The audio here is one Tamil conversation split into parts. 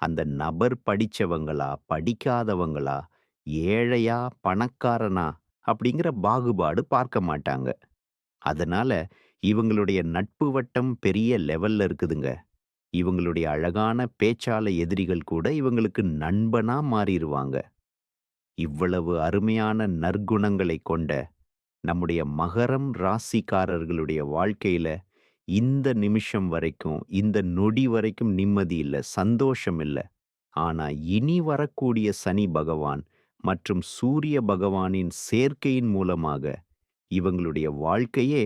அந்த நபர் படிச்சவங்களா படிக்காதவங்களா ஏழையா பணக்காரனா அப்படிங்கிற பாகுபாடு பார்க்க மாட்டாங்க. அதனால இவங்களுடைய நட்பு வட்டம் பெரிய லெவல்ல இருக்குதுங்க. இவங்களுடைய அழகான பேச்சால எதிரிகள் கூட இவங்களுக்கு நண்பனா மாறிடுவாங்க இவ்வளவு அருமையான நற்குணங்களை கொண்ட நம்முடைய மகரம் ராசிக்காரர்களுடைய வாழ்க்கையில இந்த நிமிஷம் வரைக்கும் இந்த நொடி வரைக்கும் நிம்மதி இல்லை சந்தோஷம் இல்ல. ஆனா இனி வரக்கூடிய சனி பகவான் மற்றும் சூரிய பகவானின் சேர்க்கையின் மூலமாக இவங்களுடைய வாழ்க்கையே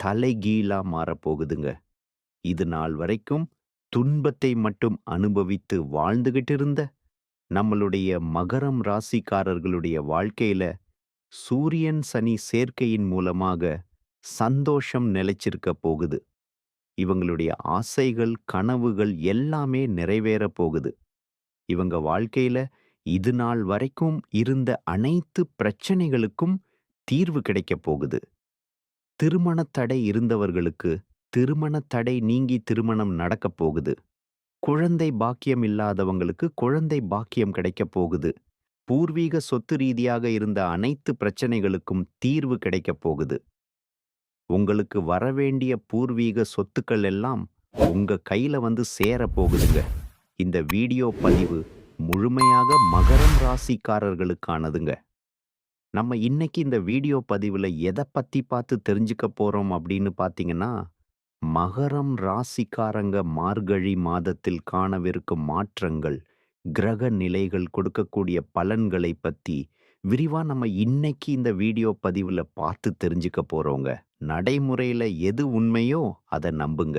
தலைகீழா மாறப்போகுதுங்க. இது நாள் வரைக்கும் துன்பத்தை மட்டும் அனுபவித்து வாழ்ந்துகிட்டு இருந்த நம்மளுடைய மகரம் ராசிக்காரர்களுடைய வாழ்க்கையில சூரியன் சனி சேர்க்கையின் மூலமாக சந்தோஷம் நிலைச்சிருக்க போகுது. இவங்களுடைய ஆசைகள் கனவுகள் எல்லாமே நிறைவேற போகுது. இவங்க வாழ்க்கையில இது நாள் வரைக்கும் இருந்த அனைத்து பிரச்சனைகளுக்கும் தீர்வு கிடைக்கப் போகுது. திருமண தடை இருந்தவர்களுக்கு திருமண தடை நீங்கி திருமணம் நடக்கப் போகுது. குழந்தை பாக்கியம் இல்லாதவங்களுக்கு குழந்தை பாக்கியம் கிடைக்கப் போகுது. பூர்வீக சொத்து ரீதியாக இருந்த அனைத்து பிரச்சனைகளுக்கும் தீர்வு கிடைக்கப் போகுது. உங்களுக்கு வரவேண்டிய பூர்வீக சொத்துக்கள் எல்லாம் உங்க கையில வந்து சேர போகுதுங்க. இந்த வீடியோ பதிவு முழுமையாக மகரம் ராசிக்காரர்களுக்கானதுங்க. நம்ம இன்னைக்கு இந்த வீடியோ பதிவுல எதை பத்தி பார்த்து தெரிஞ்சுக்க போறோம் அப்படின்னு பாத்தீங்கன்னா மகரம் ராசிக்காரங்க மார்கழி மாதத்தில் காணவிருக்கும் மாற்றங்கள் கிரக நிலைகள் கொடுக்கக்கூடிய பலன்களை பத்தி விரிவா நம்ம இன்னைக்கு இந்த வீடியோ பதிவுல பார்த்து தெரிஞ்சுக்க போறோங்க. நடைமுறையில எது உண்மையோ அதை நம்புங்க.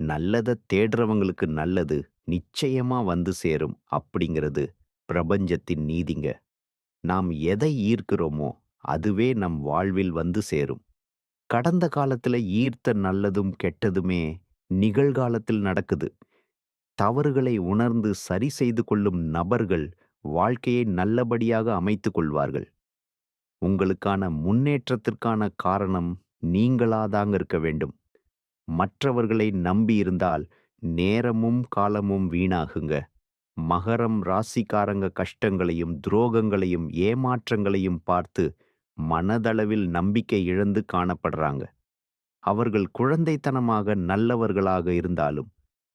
நல்லதை தேடுறவங்களுக்கு நல்லது நிச்சயமா வந்து சேரும் அப்படிங்கிறது பிரபஞ்சத்தின் நீதிங்க. நாம் எதை ஈர்க்கிறோமோ அதுவே நம் வாழ்வில் வந்து சேரும். கடந்த காலத்துல ஈர்த்த நல்லதும் கெட்டதுமே நிகழ்காலத்தில் நடக்குது. தவறுகளை உணர்ந்து சரி செய்து கொள்ளும் நபர்கள் வாழ்க்கையை நல்லபடியாக அமைத்துக் கொள்வார்கள். உங்களுக்கான முன்னேற்றத்திற்கான காரணம் நீங்களாதாங்க இருக்க வேண்டும். மற்றவர்களை நம்பியிருந்தால் நேரமும் காலமும் வீணாகுங்க. மகரம் ராசிக்காரங்க கஷ்டங்களையும் துரோகங்களையும் ஏமாற்றங்களையும் பார்த்து மனதளவில் நம்பிக்கை இழந்து காணப்படுறாங்க. அவர்கள் குழந்தைத்தனமாக நல்லவர்களாக இருந்தாலும்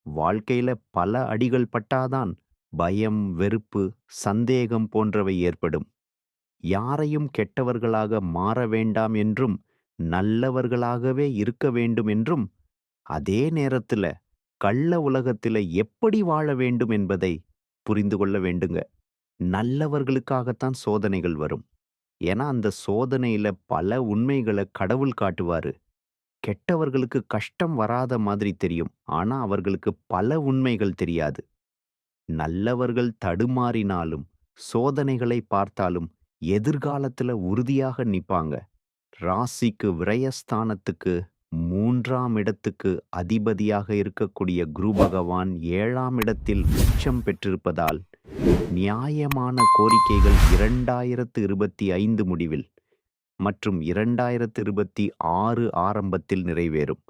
வாழ்க்கையில பல அடிகள் பட்டாதான் பயம் வெறுப்பு சந்தேகம் போன்றவை ஏற்படும். யாரையும் கெட்டவர்களாக மாற வேண்டாம் என்றும் நல்லவர்களாகவே இருக்க வேண்டும் என்றும் அதே நேரத்துல கள்ள உலகத்தில எப்படி வாழ வேண்டும் என்பதை புரிந்து கொள்ள வேண்டுங்க. நல்லவர்களுக்காகத்தான் சோதனைகள் வரும். ஏன்னா அந்த சோதனையில பல உண்மைகளை கடவுள் காட்டுவாரு. கெட்டவர்களுக்கு கஷ்டம் வராத மாதிரி தெரியும். ஆனா அவர்களுக்கு பல உண்மைகள் தெரியாது. நல்லவர்கள் தடுமாறினாலும் சோதனைகளை பார்த்தாலும் எதிர்காலத்துல உறுதியாக நிற்பாங்க ராசிக்கு விரயஸ்தானத்துக்கு மூன்றாம் இடத்துக்கு அதிபதியாக இருக்கக்கூடிய குரு பகவான் ஏழாம் இடத்தில் உச்சம் பெற்றிருப்பதால் நியாயமான கோரிக்கைகள் இரண்டாயிரத்து இருபத்தி ஐந்து முடிவில் மற்றும் இரண்டாயிரத்து இருபத்தி ஆறு ஆரம்பத்தில் நிறைவேறும்.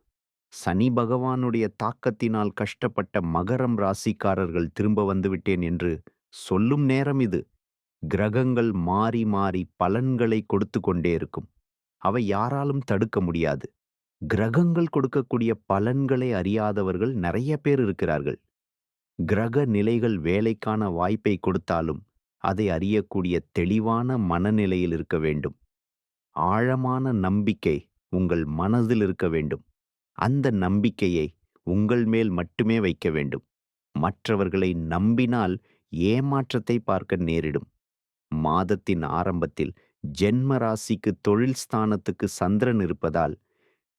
சனி பகவானுடைய தாக்கத்தினால் கஷ்டப்பட்ட மகரம் ராசிக்காரர்கள் திரும்ப வந்துவிட்டேன் என்று சொல்லும் நேரம் இது. கிரகங்கள் மாறி மாறி பலன்களை கொடுத்து கொண்டே இருக்கும். அவை யாராலும் தடுக்க முடியாது. கிரகங்கள் கொடுக்கக்கூடிய பலன்களை அறியாதவர்கள் நிறைய பேர் இருக்கிறார்கள். கிரக நிலைகள் வேலைக்கான வாய்ப்பை கொடுத்தாலும் அதை அறியக்கூடிய தெளிவான மனநிலையில் இருக்க வேண்டும். ஆழமான நம்பிக்கை உங்கள் மனதில் இருக்க வேண்டும். அந்த நம்பிக்கையை உங்கள் மேல் மட்டுமே வைக்க வேண்டும். மற்றவர்களை நம்பினால் ஏமாற்றத்தை பார்க்க நேரிடும். மாதத்தின் ஆரம்பத்தில் ஜென்ம ராசிக்கு தொழில் ஸ்தானத்துக்கு சந்திரன் இருப்பதால்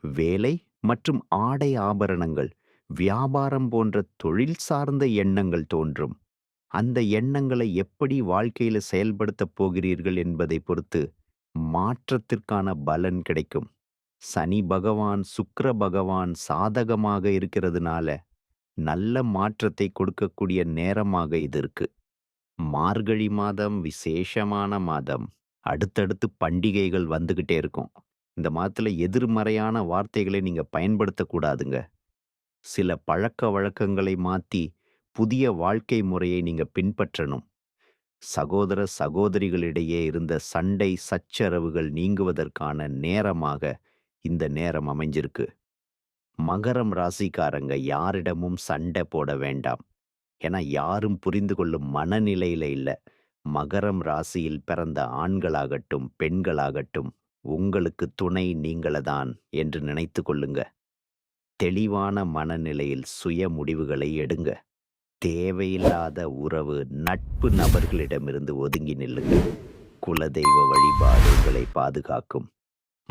வேலை மற்றும் ஆடை ஆபரணங்கள் வியாபாரம் போன்ற தொழில் சார்ந்த எண்ணங்கள் தோன்றும். அந்த எண்ணங்களை எப்படி வாழ்க்கையில செயல்படுத்தப் போகிறீர்கள் என்பதைப் பொறுத்து மாற்றத்திற்கான பலன் கிடைக்கும். சனி பகவான், சுக்கர பகவான் சாதகமாக இருக்கிறதுனால, நல்ல மாற்றத்தை கொடுக்கக்கூடிய நேரமாக இது இருக்கு. மார்கழி மாதம் விசேஷமான மாதம். அடுத்தடுத்து பண்டிகைகள் வந்துகிட்டே இருக்கும். இந்த மாதத்தில் எதிர்மறையான வார்த்தைகளை நீங்க பயன்படுத்தக்கூடாதுங்க. சில பழக்க வழக்கங்களை மாத்தி, புதிய வாழ்க்கை முறையை நீங்க பின்பற்றணும். சகோதர, சகோதரிகளிடையே இருந்த சண்டை, சச்சரவுகள் நீங்குவதற்கான நேரமாக இந்த நேரம் அமைஞ்சிருக்கு. மகரம் ராசிக்காரங்க யாரிடமும் சண்டை போட வேண்டாம். ஏன்னா யாரும் புரிந்து கொள்ளும் மனநிலையில இல்ல. மகரம் ராசியில் பிறந்த ஆண்களாகட்டும், பெண்களாகட்டும் உங்களுக்கு துணை நீங்களதான் என்று நினைத்து கொள்ளுங்க. தெளிவான மனநிலையில் சுய முடிவுகளை எடுங்க. தேவையில்லாத உறவு, நட்பு நபர்களிடமிருந்து ஒதுங்கி நில்லுங்க. குலதெய்வ வழிபாடு உங்களை பாதுகாக்கும்.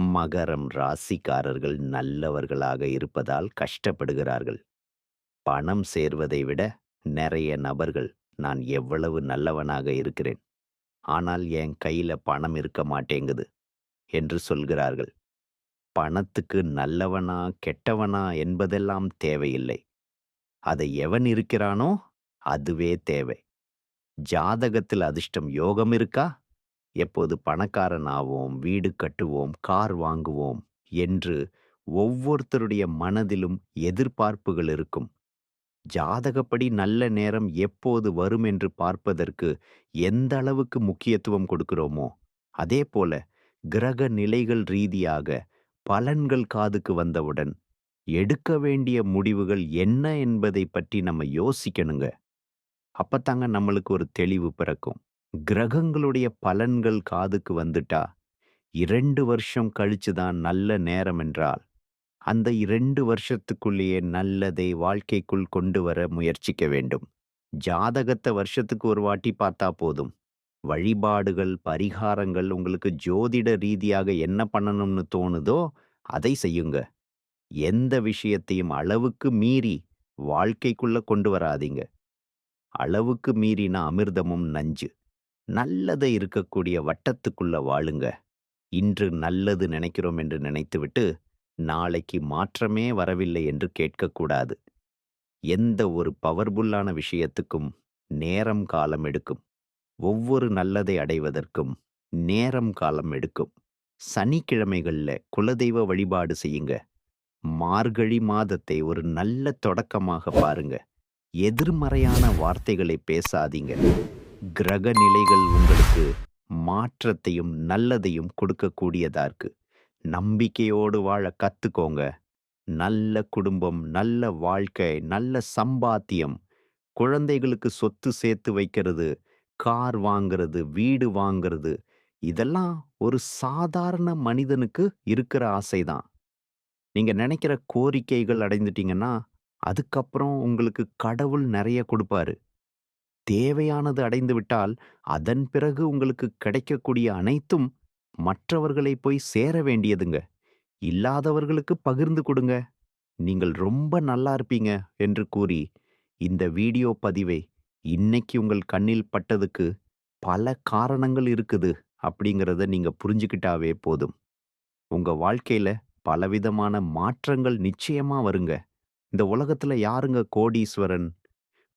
மகரம் ராசிக்காரர்கள் நல்லவர்களாக இருப்பதால் கஷ்டப்படுகிறார்கள். பணம் சேர்வதை விட நிறைய நபர்கள் நான் எவ்வளவு நல்லவனாக இருக்கிறேன். ஆனால் என் கையில பணம் இருக்க மாட்டேங்குது என்று சொல்கிறார்கள். பணத்துக்கு நல்லவனா, கெட்டவனா என்பதெல்லாம் தேவையில்லை. அதை எவன் இருக்கிறானோ அதுவே தேவை. ஜாதகத்தில் அதிர்ஷ்டம் யோகம் இருக்கா? எப்போது பணக்காரனாவோம் வீடு கட்டுவோம், கார் வாங்குவோம் என்று ஒவ்வொருத்தருடைய மனதிலும் எதிர்பார்ப்புகள் இருக்கும். ஜாதகப்படி நல்ல நேரம் எப்போது வரும் என்று பார்ப்பதற்கு எந்த அளவுக்கு முக்கியத்துவம் கொடுக்கிறோமோ, அதே போல கிரக நிலைகள் ரீதியாக பலன்கள் காதுக்கு வந்தவுடன் எடுக்க வேண்டிய முடிவுகள் என்ன என்பதை பற்றி நம்ம யோசிக்கணுங்க. அப்பத்தாங்க நம்மளுக்கு ஒரு தெளிவு பிறக்கும். கிரகங்களுடைய பலன்கள் காதுக்கு வந்துட்டா, இரண்டு வருஷம் கழிச்சு தான் நல்ல நேரம் என்றால், அந்த 2 வருஷத்துக்குள்ளேயே நல்லதை வாழ்க்கைக்குள் கொண்டு வர முயற்சிக்க வேண்டும். ஜாதகத்த வருஷத்துக்கு ஒரு வாட்டி பார்த்தா போதும். வழிபாடுகள், பரிகாரங்கள் உங்களுக்கு ஜோதிட ரீதியாக என்ன பண்ணணும்னு தோணுதோ, அதை செய்யுங்க. எந்த விஷயத்தையும் அளவுக்கு மீறி வாழ்க்கைக்குள்ள கொண்டு வராதீங்க. அளவுக்கு மீறின அமிர்தமும் நஞ்சு. நல்லதை இருக்கக்கூடிய வட்டத்துக்குள்ள வாழுங்க. இன்று நல்லது நினைக்கிறோம் என்று நினைத்துவிட்டு, நாளைக்கு மாற்றமே வரவில்லை என்று கேட்கக்கூடாது. எந்த ஒரு பவர்ஃபுல்லான விஷயத்துக்கும் நேரம், காலம் எடுக்கும். ஒவ்வொரு நல்லதை அடைவதற்கும் நேரம், காலம் எடுக்கும். சனிக்கிழமைகள்ல குலதெய்வ வழிபாடு செய்யுங்க. மார்கழி மாதத்தை ஒரு நல்ல தொடக்கமாக பாருங்க. எதிர்மறையான வார்த்தைகளை பேசாதீங்க. கிரக நிலைகள் உங்களுக்கு மாற்றத்தையும், நல்லதையும் கொடுக்கக்கூடியதா இருக்கு. நம்பிக்கையோடு வாழ கத்துக்கோங்க. நல்ல குடும்பம், நல்ல வாழ்க்கை, நல்ல சம்பாத்தியம், குழந்தைகளுக்கு சொத்து சேர்த்து வைக்கிறது, கார் வாங்கிறது வீடு வாங்கிறது இதெல்லாம் ஒரு சாதாரண மனிதனுக்கு இருக்கிற ஆசைதான். நீங்க நினைக்கிற கோரிக்கைகள் அடைந்துட்டீங்கன்னா, அதுக்கப்புறம் உங்களுக்கு கடவுள் நிறைய கொடுப்பாரு தேவையானது அடைந்து விட்டால், அதன் பிறகு உங்களுக்கு கிடைக்கக்கூடிய அனைத்தும் மற்றவர்களை போய் சேர வேண்டியதுங்க. இல்லாதவர்களுக்கு பகிர்ந்து கொடுங்க நீங்கள் ரொம்ப நல்லா இருப்பீங்க என்று கூறி, இந்த வீடியோ பதிவை இன்னைக்கு உங்கள் கண்ணில் பட்டதுக்கு பல காரணங்கள் இருக்குது அப்படிங்கிறத நீங்க புரிஞ்சுக்கிட்டாவே போதும். உங்க வாழ்க்கையில் பலவிதமான மாற்றங்கள் நிச்சயமா வருங்க. இந்த உலகத்துல யாருங்க கோடீஸ்வரன்?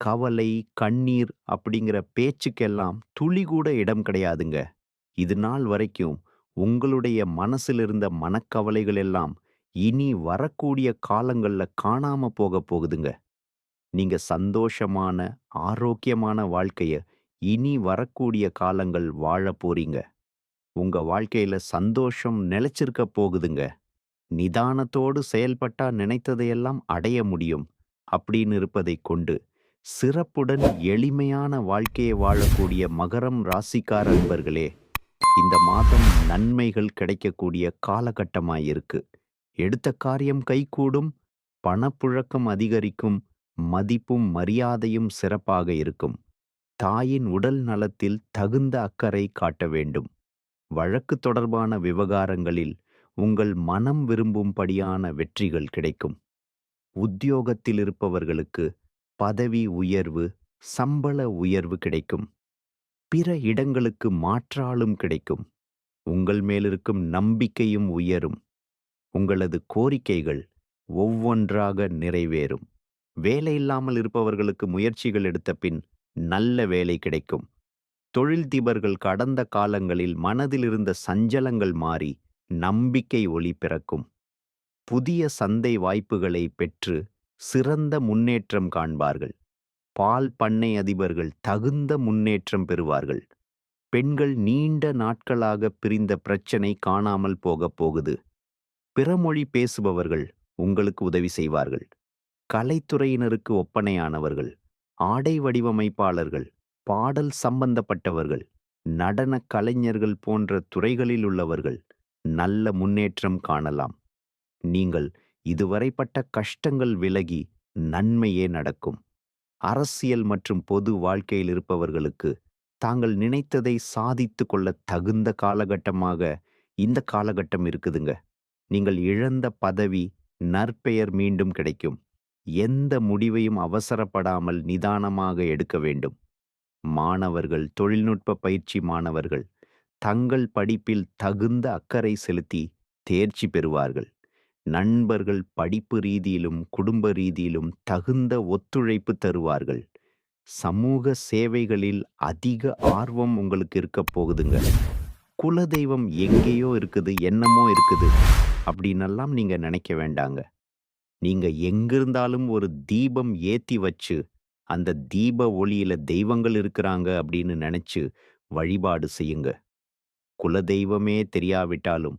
கவலை, கண்ணீர் அப்படிங்கிற பேச்சுக்கெல்லாம் துளி கூட இடம் கிடையாதுங்க. இது நாள் வரைக்கும் உங்களுடைய மனசில் இருந்த மனக்கவலைகள் எல்லாம் இனி வரக்கூடிய காலங்கள்ல காணாம போகப் போகுதுங்க. நீங்க சந்தோஷமான, ஆரோக்கியமான வாழ்க்கைய இனி வரக்கூடிய காலங்கள் வாழ போறீங்க. உங்க வாழ்க்கையில சந்தோஷம் நிலைச்சிருக்க போகுதுங்க. நிதானத்தோடு செயல்பட்டா நினைத்ததையெல்லாம் அடைய முடியும். அப்படின்னு இருப்பதைக் கொண்டு சிறப்புடன் எளிமையான வாழ்க்கையை வாழக்கூடிய மகரம் ராசிக்கார அன்பர்களே இந்த மாதம் நன்மைகள் கிடைக்கக்கூடிய காலகட்டமாயிருக்கு. எடுத்த காரியம் கைகூடும் பணப்புழக்கம் அதிகரிக்கும் மதிப்பும் மரியாதையும் சிறப்பாக இருக்கும். தாயின் உடல் நலத்தில் தகுந்த அக்கறை காட்ட வேண்டும். வழக்கு தொடர்பான விவகாரங்களில் உங்கள் மனம் விரும்பும்படியான வெற்றிகள் கிடைக்கும். உத்தியோகத்தில் இருப்பவர்களுக்கு பதவி உயர்வு சம்பள உயர்வு கிடைக்கும். பிற இடங்களுக்கு மாற்றாலும் கிடைக்கும். உங்கள் மேலிருக்கும் நம்பிக்கையும் உயரும். உங்களது கோரிக்கைகள் ஒவ்வொன்றாக நிறைவேறும். வேலை இல்லாமல் இருப்பவர்களுக்கு முயற்சிகள் எடுத்த பின் நல்ல வேலை கிடைக்கும். தொழில்திபர்கள் கடந்த காலங்களில் மனதிலிருந்த சஞ்சலங்கள் மாறி நம்பிக்கை ஒளி பிறக்கும். புதிய சந்தை வாய்ப்புகளை பெற்று சிறந்த முன்னேற்றம் காண்பார்கள். பால் பண்ணை அதிபர்கள் தகுந்த முன்னேற்றம் பெறுவார்கள். பெண்கள் நீண்ட நாட்களாக பிரிந்த பிரச்சனை காணாமல் போகப் போகுது. பிறமொழி பேசுபவர்கள் உங்களுக்கு உதவி செய்வார்கள். கலைத்துறையினருக்கு ஒப்பனையானவர்கள் ஆடை வடிவமைப்பாளர்கள் பாடல் சம்பந்தப்பட்டவர்கள் நடன கலைஞர்கள் போன்ற துறைகளில் உள்ளவர்கள் நல்ல முன்னேற்றம் காணலாம். நீங்கள் இதுவரைப்பட்ட கஷ்டங்கள் விலகி நன்மையே நடக்கும். அரசியல் மற்றும் பொது வாழ்க்கையில் இருப்பவர்களுக்கு தாங்கள் நினைத்ததை சாதித்து கொள்ள தகுந்த காலகட்டமாக இந்த காலகட்டம் இருக்குதுங்க. நீங்கள் இழந்த பதவி நற்பெயர் மீண்டும் கிடைக்கும். எந்த முடிவையும் அவசரப்படாமல் நிதானமாக எடுக்க வேண்டும். மாணவர்கள் தொழில்நுட்ப பயிற்சி மாணவர்கள் தங்கள் படிப்பில் தகுந்த அக்கறை செலுத்தி தேர்ச்சி பெறுவார்கள். நண்பர்கள் படிப்பு ரீதியிலும் குடும்ப ரீதியிலும் தகுந்த ஒத்துழைப்பு தருவார்கள். சமூக சேவைகளில் அதிக ஆர்வம் உங்களுக்கு இருக்க போகுதுங்க. குலதெய்வம் எங்கேயோ இருக்குது என்னமோ இருக்குது அப்படின்னெல்லாம் நீங்க நினைக்க வேண்டாங்க. நீங்க எங்கிருந்தாலும் ஒரு தீபம் ஏத்தி வச்சு அந்த தீப ஒளியில தெய்வங்கள் இருக்கிறாங்க அப்படின்னு நினைச்சு வழிபாடு செய்யுங்க. குலதெய்வமே தெரியாவிட்டாலும்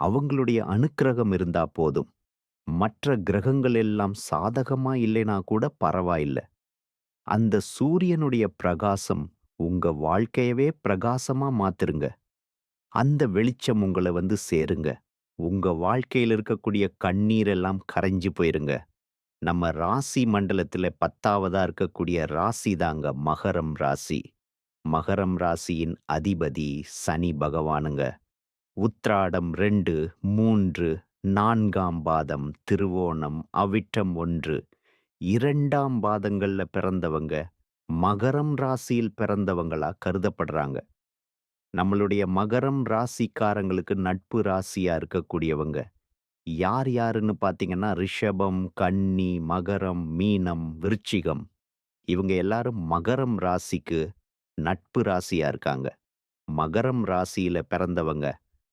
அவங்களுடைய அனுக்கிரகம் இருந்தா போதும். மற்ற கிரகங்கள் எல்லாம் சாதகமா இல்லைனா கூட பரவாயில்ல. அந்த சூரியனுடைய பிரகாசம் உங்க வாழ்க்கையவே பிரகாசமா மாத்துருங்க. அந்த வெளிச்சம் உங்களை வந்து சேருங்க. உங்க வாழ்க்கையில் இருக்கக்கூடிய கண்ணீர் எல்லாம் கரைஞ்சு போயிருங்க. நம்ம ராசி மண்டலத்துல பத்தாவதா இருக்கக்கூடிய ராசி தாங்க மகரம் ராசி. மகரம் ராசியின் அதிபதி சனி பகவானுங்க. உத்ராடம் ரெண்டு மூன்று நான்காம் பாதம் திருவோணம் அவிட்டம் ஒன்று. இரண்டாம் பாதங்கள்ல பிறந்தவங்க மகரம் ராசியில் பிறந்தவங்களா கருதப்படுறாங்க. நம்மளுடைய மகரம் ராசிக்காரங்களுக்கு நட்பு ராசியா இருக்கக்கூடியவங்க. யார் யாருன்னு பார்த்தீங்கன்னா ரிஷபம் கன்னி மகரம் மீனம் விருச்சிகம். இவங்க எல்லாரும் மகரம் ராசிக்கு நட்பு ராசியா இருக்காங்க. மகரம் ராசியில் பிறந்தவங்க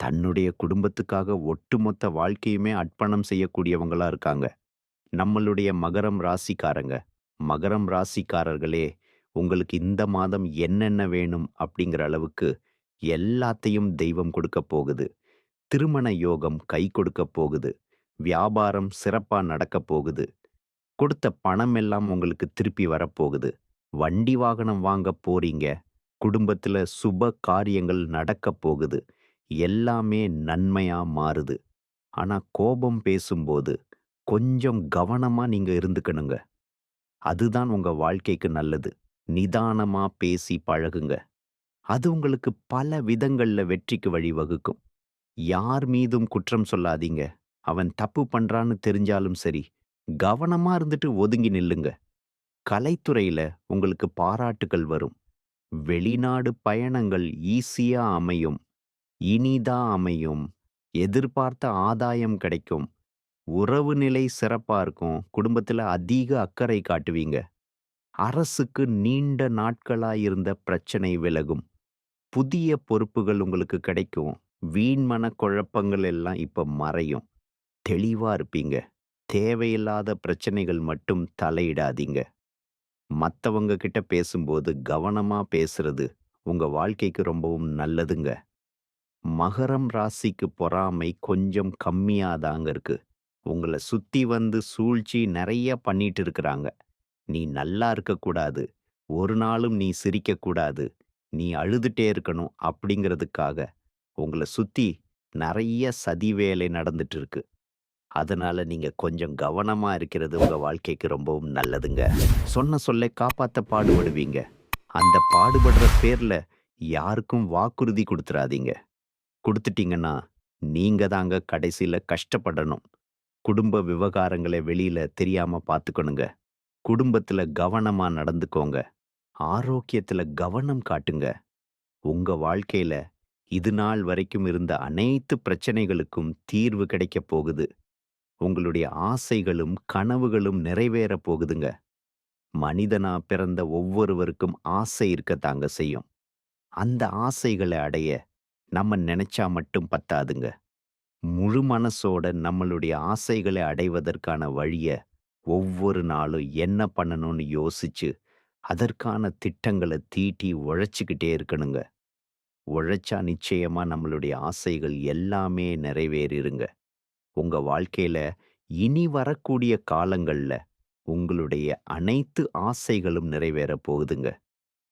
தன்னுடைய குடும்பத்துக்காக ஒட்டுமொத்த வாழ்க்கையுமே அர்ப்பணம் செய்யக்கூடியவங்களா இருக்காங்க. நம்மளுடைய மகரம் ராசிக்காரங்க. மகரம் ராசிக்காரர்களே உங்களுக்கு இந்த மாதம் என்னென்ன வேணும் அப்படிங்கிற அளவுக்கு எல்லாத்தையும் தெய்வம் கொடுக்க போகுது. திருமண யோகம் கை கொடுக்க போகுது. வியாபாரம் சிறப்பா நடக்க போகுது. கொடுத்த பணம் எல்லாம் உங்களுக்கு திருப்பி வரப்போகுது வண்டி வாகனம் வாங்க போறீங்க. குடும்பத்துல சுப காரியங்கள் நடக்க போகுது. எல்லாமே நன்மையா மாறுது ஆனா கோபம் பேசும்போது கொஞ்சம் கவனமா நீங்க இருந்துக்கணுங்க அதுதான் உங்க வாழ்க்கைக்கு நல்லது நிதானமா பேசி பழகுங்க. அது உங்களுக்கு பல விதங்கள்ல வெற்றிக்கு வழிவகுக்கும். யார் மீதும் குற்றம் சொல்லாதீங்க. அவன் தப்பு பண்றான்னு தெரிஞ்சாலும் சரி, கவனமா இருந்துட்டு ஒதுங்கி நில்லுங்க. கலைத்துறையில உங்களுக்கு பாராட்டுகள் வரும். வெளிநாடு பயணங்கள் ஈஸியா அமையும். இனிதா அமையும். எதிர்பார்த்த ஆதாயம் கிடைக்கும். உறவு நிலை சிறப்பா இருக்கும். குடும்பத்துல அதிக அக்கறை காட்டுவீங்க. அரசுக்கு நீண்ட நாட்களாக இருந்த பிரச்சனை விலகும். புதிய பொறுப்புகள் உங்களுக்கு கிடைக்கும். வீண் மனக்குழப்பங்கள் எல்லாம் இப்ப மறையும். தெளிவா இருப்பீங்க. தேவையில்லாத பிரச்சனைகள் மட்டும் தலையிடாதீங்க. மற்றவங்க கிட்ட பேசும்போது கவனமா பேசுறது உங்க வாழ்க்கைக்கு ரொம்பவும் நல்லதுங்க. மகரம் ராசிக்கு பொறாமை கொஞ்சம் கம்மியாக தாங்க இருக்கு. உங்கள சுத்தி வந்து சூழ்ச்சி நிறைய பண்ணிட்டு இருக்கிறாங்க. நீ நல்லா இருக்கக்கூடாது. ஒரு நாளும் நீ சிரிக்கக்கூடாது. நீ அழுதுட்டே இருக்கணும் அப்படிங்கிறதுக்காக உங்கள சுத்தி நிறைய சதி வேலை நடந்துட்டு இருக்கு. அதனால நீங்க கொஞ்சம் கவனமா இருக்கிறது உங்க வாழ்க்கைக்கு ரொம்பவும் நல்லதுங்க. சொன்ன சொல்லை காப்பாத்த பாடுபடுவீங்க. அந்த பாடுபடுற பேர்ல யாருக்கும் வாக்குறுதி குடுத்துறாதீங்க. குடுத்துட்டீங்கன்னா, நீங்க தாங்க கடைசில கஷ்டப்படணும். குடும்ப விவகாரங்களை வெளியில தெரியாம பாத்துக்கணுங்க. குடும்பத்துல கவனமா நடந்துக்கோங்க. ஆரோக்கியத்துல கவனம் காட்டுங்க. உங்க வாழ்க்கையில இது நாள் வரைக்கும் இருந்த அனைத்து பிரச்சனைகளுக்கும் தீர்வு கிடைக்கப் போகுது. உங்களுடைய ஆசைகளும், கனவுகளும் நிறைவேறப் போகுதுங்க. மனிதனா பிறந்த ஒவ்வொருவருக்கும் ஆசை இருக்கத்தாங்க செய்யும். அந்த ஆசைகளை அடைய நம்ம நினைச்சா மட்டும் பத்தாதுங்க. முழு மனசோட நம்மளுடைய ஆசைகளை அடைவதற்கான வழிய ஒவ்வொரு நாளும் என்ன பண்ணணும்னு யோசிச்சு, அதற்கான திட்டங்கள தீட்டி உழைச்சுக்கிட்டே இருக்கணுங்க. உழைச்சா நிச்சயமா நம்மளுடைய ஆசைகள் எல்லாமே நிறைவேறிருங்க. உங்க வாழ்க்கையில இனி வரக்கூடிய காலங்கள்ல உங்களுடைய அனைத்து ஆசைகளும் நிறைவேறப் போகுதுங்க.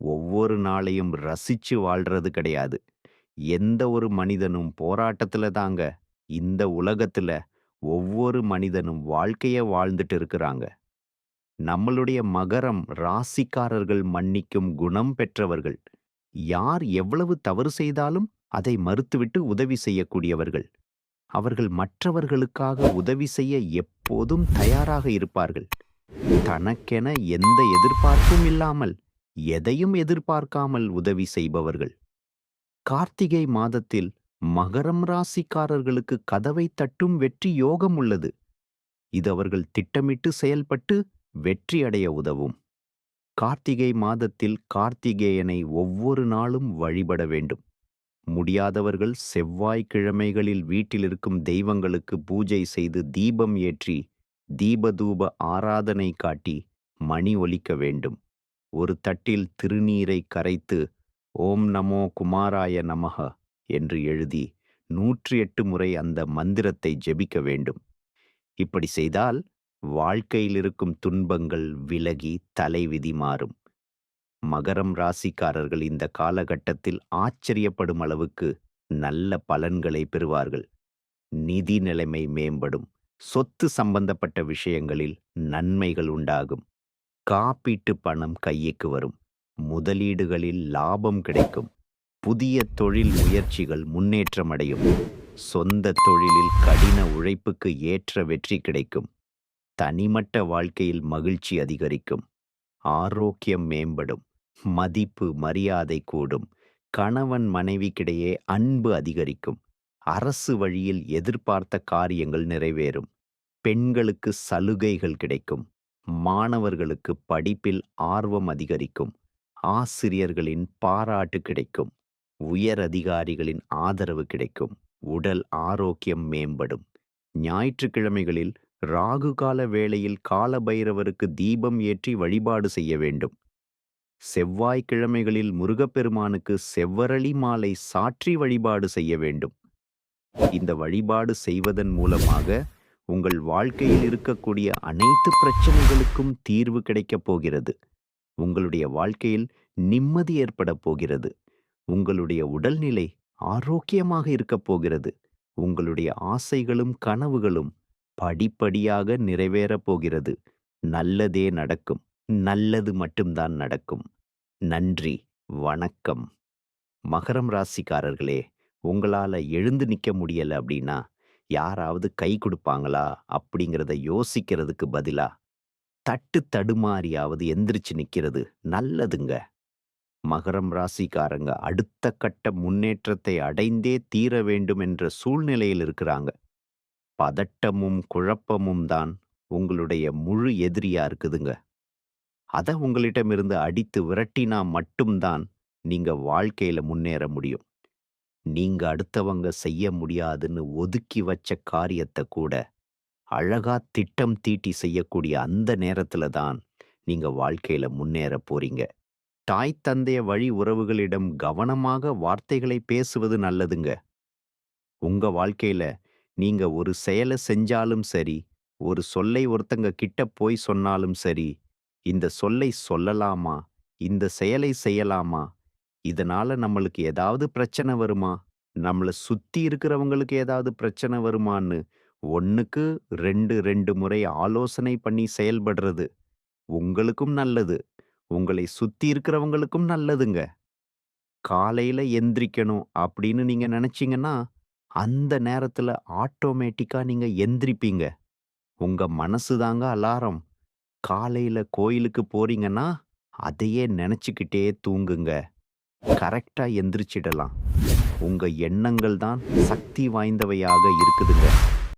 ஒவ்வொரு நாளையும் ரசிச்சு வாழ்றது கிடையாது. எந்த ஒரு மனிதனும் போராட்டத்தில் தாங்க இந்த உலகத்தில் ஒவ்வொரு மனிதனும் வாழ்க்கையை வாழ்ந்துட்டு இருக்கிறாங்க. நம்மளுடைய மகரம் ராசிக்காரர்கள் மன்னிக்கும் குணம் பெற்றவர்கள். யார் எவ்வளவு தவறு செய்தாலும் அதை மறுத்துவிட்டு உதவி செய்யக்கூடியவர்கள். அவர்கள் மற்றவர்களுக்காக உதவி செய்ய எப்போதும் தயாராக இருப்பார்கள். தனக்கென எந்த எதிர்பார்ப்பும் இல்லாமல், எதையும் எதிர்பார்க்காமல் உதவி செய்பவர்கள். கார்த்திகை மாதத்தில் மகரம் ராசிக்காரர்களுக்கு கதவை தட்டும் வெற்றி யோகம் உள்ளது. இது அவர்கள் திட்டமிட்டு செயல்பட்டு வெற்றியடைய உதவும். கார்த்திகை மாதத்தில் கார்த்திகேயனை ஒவ்வொரு நாளும் வழிபட வேண்டும். முடியாதவர்கள் செவ்வாய்க்கிழமைகளில் வீட்டிலிருக்கும் தெய்வங்களுக்கு பூஜை செய்து தீபம் ஏற்றி தீபதூப ஆராதனை காட்டி மணி ஒலிக்க வேண்டும். ஒரு தட்டில் திருநீரை கரைத்து ஓம் நமோ குமாராய நமக என்று எழுதி 108 முறை அந்த மந்திரத்தை ஜெபிக்க வேண்டும். இப்படி செய்தால் வாழ்க்கையில் இருக்கும் துன்பங்கள் விலகி தலைவிதி மாறும். மகரம் ராசிக்காரர்கள் இந்த காலகட்டத்தில் ஆச்சரியப்படும் அளவுக்கு நல்ல பலன்களை பெறுவார்கள். நிதி நிலைமை மேம்படும். சொத்து சம்பந்தப்பட்ட விஷயங்களில் நன்மைகள் உண்டாகும். காப்பீட்டு பணம் கைக்கு வரும். முதலீடுகளில் லாபம் கிடைக்கும். புதிய தொழில் முயற்சிகள் முன்னேற்றம் அடையும். சொந்த தொழிலில் கடின உழைப்புக்கு ஏற்ற வெற்றி கிடைக்கும். தனிமட்ட வாழ்க்கையில் மகிழ்ச்சி அதிகரிக்கும். ஆரோக்கியம் மேம்படும். மதிப்பு, மரியாதை கூடும். கணவன் மனைவிக்கிடையே அன்பு அதிகரிக்கும். அரசு வழியில் எதிர்பார்த்த காரியங்கள் நிறைவேறும். பெண்களுக்கு சலுகைகள் கிடைக்கும். மாணவர்களுக்கு படிப்பில் ஆர்வம் அதிகரிக்கும். ஆசிரியர்களின் பாராட்டு கிடைக்கும். உயர் அதிகாரிகளின் ஆதரவு கிடைக்கும். உடல் ஆரோக்கியம் மேம்படும். ஞாயிற்றுக்கிழமைகளில் ராகு கால வேளையில் கால பைரவருக்கு தீபம் ஏற்றி வழிபாடு செய்ய வேண்டும். செவ்வாய்க்கிழமைகளில் முருகப்பெருமானுக்கு செவ்வரளி மாலை சாற்றி வழிபாடு செய்ய வேண்டும் இந்த வழிபாடு செய்வதன் மூலமாக உங்கள் வாழ்க்கையில் இருக்கக்கூடிய அனைத்து பிரச்சனைகளுக்கும் தீர்வு கிடைக்கப் போகிறது. உங்களுடைய வாழ்க்கையில் நிம்மதி ஏற்படப் போகிறது. உங்களுடைய உடல்நிலை ஆரோக்கியமாக இருக்கப் போகிறது. உங்களுடைய ஆசைகளும் கனவுகளும் படிப்படியாக நிறைவேறப் போகிறது. நல்லதே நடக்கும். நல்லது மட்டும்தான் நடக்கும். நன்றி. வணக்கம். மகரம் ராசிக்காரர்களே உங்களால எழுந்து நிற்க முடியல அப்படின்னா யாராவது கை கொடுப்பாங்களா? அப்படிங்கிறத யோசிக்கிறதுக்கு பதிலா தட்டு தடுமாறியாவது எந்திரிச்சு நிக்கிறது நல்லதுங்க. மகரம் ராசிக்காரங்க அடுத்த கட்ட முன்னேற்றத்தை அடைந்தே தீர வேண்டும் என்ற சூழ்நிலையில் இருக்கிறாங்க. பதட்டமும் குழப்பமும் தான் உங்களுடைய முழு எதிரியா இருக்குதுங்க. அத உங்களிடமிருந்து அடித்து விரட்டினா மட்டும்தான் நீங்க வாழ்க்கையில முன்னேற முடியும். நீங்க அடுத்தவங்க செய்ய முடியாதுன்னு ஒதுக்கி வச்ச காரியத்தை கூட அழகா திட்டம் தீட்டி செய்யக்கூடிய அந்த நேரத்துல தான் நீங்க வாழ்க்கையில முன்னேற போறீங்க. தாய் தந்தைய வழி உறவுகளிடம் கவனமாக வார்த்தைகளை பேசுவது நல்லதுங்க. உங்க வாழ்க்கையில நீங்க ஒரு செயலை செஞ்சாலும் சரி ஒரு சொல்லை ஒருத்தங்க கிட்ட போய் சொன்னாலும் சரி இந்த சொல்லை சொல்லலாமா? இந்த செயலை செய்யலாமா? இதனால நம்மளுக்கு ஏதாவது பிரச்சனை வருமா? நம்மள சுத்தி இருக்கிறவங்களுக்கு ஏதாவது பிரச்சனை வருமான்னு ஒண்ணுக்கு ரெண்டு ரெண்டு முறை ஆலோசனை பண்ணி செயல்படுறது உங்களுக்கும் நல்லது. உங்களை சுத்தி இருக்கிறவங்களுக்கும் நல்லதுங்க. காலையில எந்திரிக்கணும் அப்படின்னு நீங்க நினைச்சீங்கன்னா அந்த நேரத்துல ஆட்டோமேட்டிக்கா நீங்க எந்திரிப்பீங்க. உங்க மனசு தாங்க அலாரம். காலையில கோயிலுக்கு போறீங்கன்னா அதையே நினைச்சுக்கிட்டே தூங்குங்க. கரெக்டாக எந்திரிச்சிடலாம். உங்கள் எண்ணங்கள் தான் சக்தி வாய்ந்தவையாக இருக்குதுங்க.